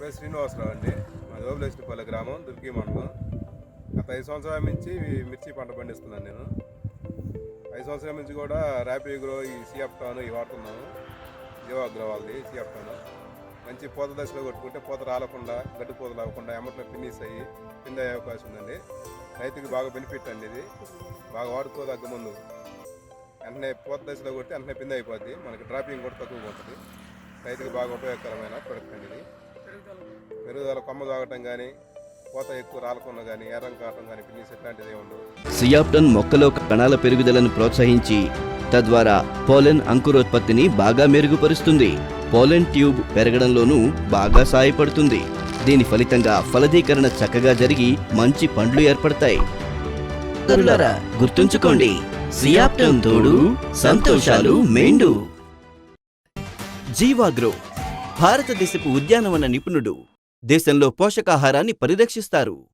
పేరు శ్రీనివాసరావు అండి. మా జోబులేశ్వరపల్లి గ్రామం దుర్గి మండలం. గత ఐదు సంవత్సరాల నుంచి మిర్చి పంట పండిస్తున్నాను నేను. ఐదు సంవత్సరాల నుంచి కూడా ర్యాపీ గ్రో ఈ సియాప్టాన్ ఇవి జీవో అగ్రవాల్ది వాళ్ళది టౌన్. మంచి పూత దశలో కొట్టుకుంటే పూత రాలకుండా గడ్డి పూత రాకుండా ఎమ్మట్లో ఫినిష్ అయ్యి కింద అయ్యే అవకాశం ఉందండి. రైతుకి బాగా బెనిఫిట్ అండి ఇది. బాగా వాడుకోదగ్గ ముందు. వెంటనే పూత దశలో కొట్టి వెంటనే పిండి అయిపోద్ది. మనకి డ్రాపింగ్ కూడా తక్కువగా ఉంటుంది. రైతుకి బాగా ఉపయోగకరమైన ప్రొడక్ట్ అండి ఇది. కొమ్మ తాగటం కానీ పూత ఎక్కువ రాలకుండా కానీ ఎర్రం కావటం కానీ ఫినిష్ ఇట్లాంటిది ఉండదు సియాప్టన్ మొక్కలో కణాల పెరుగుదలను ప్రోత్సహించి తద్వారా పోలెన్ అంకురోత్పత్తిని బాగా మెరుగుపరుస్తుంది. పోలెన్ ట్యూబ్ పెరగడంలోనూ బాగా సాయపడుతుంది. దీని ఫలితంగా ఫలదీకరణ చక్కగా జరిగి మంచి పండ్లు ఏర్పడతాయి. తరులారా, గుర్తుంచుకోండి సియాప్టన్ తోడు సంతోషాలు మెండు. జీవాగ్రో భారతదేశపు ఉద్యానవన నిపుణుడు. దేశంలో పోషకాహారాన్ని పరిరక్షిస్తారు.